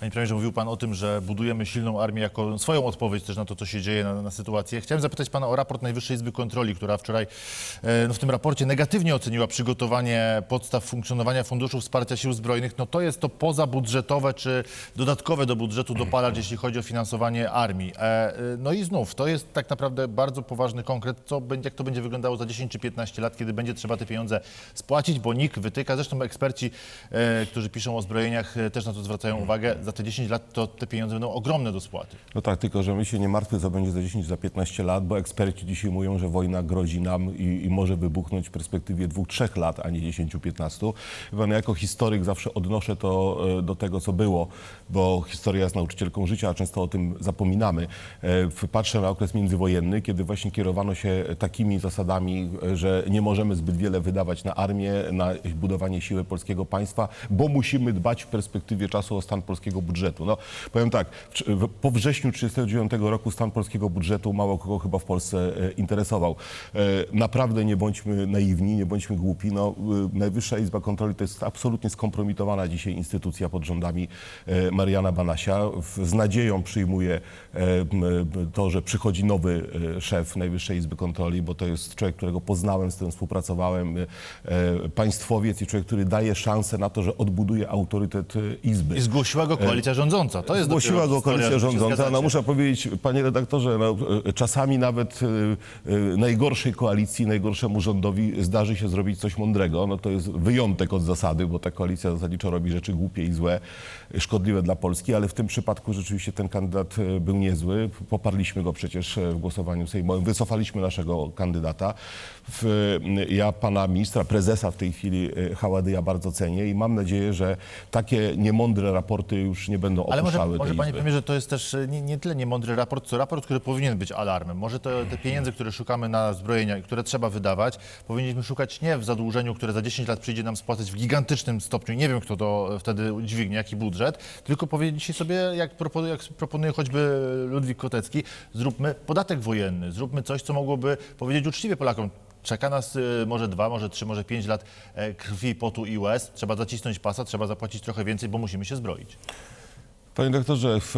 Panie premierze, mówił pan o tym, że budujemy silną armię jako swoją odpowiedź też na to, co się dzieje, na, na sytuację. Chciałem zapytać pana o raport Najwyższej Izby Kontroli, która wczoraj e, no, w tym raporcie negatywnie oceniła przygotowanie podstaw funkcjonowania Funduszu Wsparcia Sił Zbrojnych. No to jest to pozabudżetowe czy dodatkowe do budżetu dopalacz, jeśli chodzi o finansowanie armii. E, e, no i znów, to jest tak naprawdę bardzo poważny konkret, co jak to będzie wyglądało za 10 czy 15 lat, kiedy będzie trzeba te pieniądze spłacić, bo NIK wytyka, zresztą eksperci, którzy piszą o zbrojeniach, też na to zwracają uwagę, za te 10 lat to te pieniądze będą ogromne do spłaty. No tak, tylko że my się nie martwmy, co będzie za 10, za 15 lat, bo eksperci dzisiaj mówią, że wojna grozi nam i, i może wybuchnąć w perspektywie dwóch, trzech lat, a nie 10, 15. Chyba no, jako historyk zawsze odnoszę to e, do tego, co było, bo historia jest nauczycielką życia, a często o tym zapominamy. E, Patrzę na okres międzywojenny, kiedy właśnie kierowano się takimi zasadami, e, że nie możemy zbyt wiele wydawać na armię, na budowanie siły polskiego państwa, bo musimy dbać w perspektywie czasu o stan polskiego budżetu. No, powiem tak, po wrześniu 1939 roku stan polskiego budżetu mało kogo chyba w Polsce e, interesował. E, Naprawdę nie bądźmy naiwni, nie bądźmy głupi. No, e, Najwyższa Izba Kontroli to jest absolutnie skompromitowana dzisiaj instytucja pod rządami Mariana Banasia. Z nadzieją przyjmuję e, m, e, to, że przychodzi nowy szef Najwyższej Izby Kontroli, bo to jest człowiek, którego poznałem, z którym współpracowałem, państwowiec i człowiek, który daje szansę na to, że odbuduje autorytet Izby. I zgłosiła go koalicja rządząca. To jest Zgłosiła dopiero go historia, koalicja że się rządząca. No zgadzacie. muszę powiedzieć, panie redaktorze, no, e, czasami nawet e, e, najgorszej koalicji, najgorszemu rządowi zdarzy się zrobić coś mądrego. No to jest wyjątek od zasady, bo ta koalicja zasadniczo robi rzeczy głupie i złe, e, szkodliwe dla Polski, ale w tym przypadku rzeczywiście ten kandydat e, był niezły. Poparliśmy go przecież e, w głosowaniu sejmowym, wycofaliśmy naszego kandydata. W, ja pana ministra, prezesa w tej chwili e, Haładyja bardzo cenię i mam nadzieję, że takie niemądre raporty już nie będą Ale może, opuszczały może tej panie Izby. premierze, to jest też e, nie, nie tyle niemądry raport, co raport, który powinien być alarmem. Może to, te pieniądze, które szukamy na zbrojenia i które trzeba wydawać, powinniśmy szukać nie w zadłużeniu, które za 10 lat przyjdzie nam spłacać w gigantycznym stopniu. Nie wiem, kto to wtedy dźwignie, jaki budżet, tylko powiedzieć sobie, jak proponuje, jak proponuje choćby Ludwik Kotecki, zróbmy podatek wojenny, zróbmy coś, co mogłoby powiedzieć uczciwie Polakom, Czeka nas y, może dwa, może trzy, może pięć lat e, krwi, potu i łez. Trzeba zacisnąć pasa, trzeba zapłacić trochę więcej, bo musimy się zbroić. Panie doktorze, w,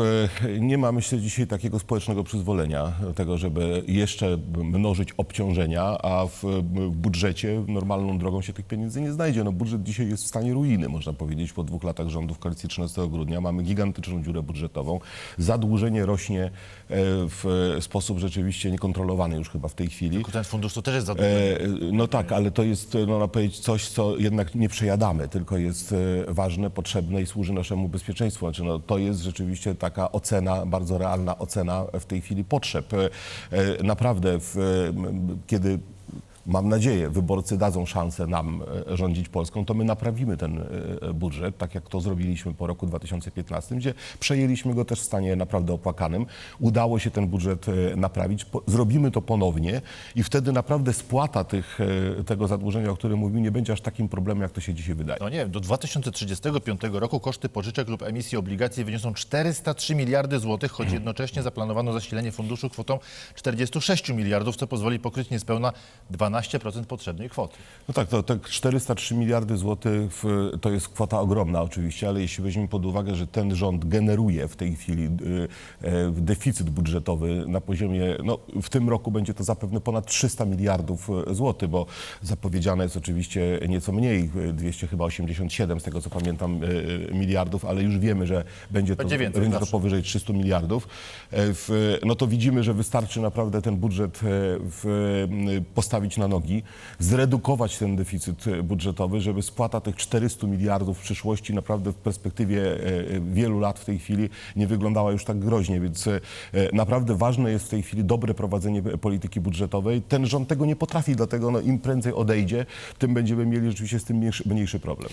nie ma myślę dzisiaj takiego społecznego przyzwolenia do tego, żeby jeszcze mnożyć obciążenia, a w, w budżecie normalną drogą się tych pieniędzy nie znajdzie. No, budżet dzisiaj jest w stanie ruiny, można powiedzieć, po dwóch latach rządów koalicji 13 grudnia. Mamy gigantyczną dziurę budżetową. Zadłużenie rośnie e, w sposób rzeczywiście niekontrolowany już chyba w tej chwili. Tylko ten fundusz to też jest zadłużenie. E, No tak, ale to jest, no, można powiedzieć, coś, co jednak nie przejadamy, tylko jest e, ważne, potrzebne i służy naszemu bezpieczeństwu. Znaczy, no, to jest rzeczywiście taka ocena, bardzo realna ocena w tej chwili potrzeb. E, e, Naprawdę, w, m, kiedy mam nadzieję, wyborcy dadzą szansę nam e, rządzić Polską, to my naprawimy ten e, budżet, tak jak to zrobiliśmy po roku 2015, gdzie przejęliśmy go też w stanie naprawdę opłakanym. Udało się ten budżet e, naprawić. Zrobimy to ponownie i wtedy naprawdę spłata tych, e, tego zadłużenia, o którym mówił, nie będzie aż takim problemem, jak to się dzisiaj wydaje. No nie do 2035 roku koszty pożyczek lub emisji obligacji wyniosą 403 miliardy złotych, choć jednocześnie zaplanowano zasilenie funduszu kwotą 46 miliardów, co pozwoli pokryć niespełna 12% potrzebnej kwoty. No tak, to te 403 miliardy złotych to jest kwota ogromna oczywiście, ale jeśli weźmiemy pod uwagę, że ten rząd generuje w tej chwili y, e, deficyt budżetowy na poziomie, no w tym roku będzie to zapewne ponad 300 miliardów e, złotych, bo zapowiedziane jest oczywiście nieco mniej, e, 200 chyba 87 z tego co pamiętam miliardów, ale już wiemy, że będzie to, Będzie więcej będzie to powyżej 300 miliardów, e, w, no to widzimy, że wystarczy naprawdę ten budżet e, w, postawić na nogi, zredukować ten deficyt e, budżetowy, żeby spłata tych 400 miliardów w przyszłości naprawdę w perspektywie e, e, wielu lat w tej chwili nie wyglądała już tak groźnie, więc naprawdę ważne jest w tej chwili dobre prowadzenie polityki budżetowej. Ten rząd tego nie potrafi, dlatego no, im prędzej odejdzie, tym będziemy mieli rzeczywiście z tym mniejszy, mniejszy problem.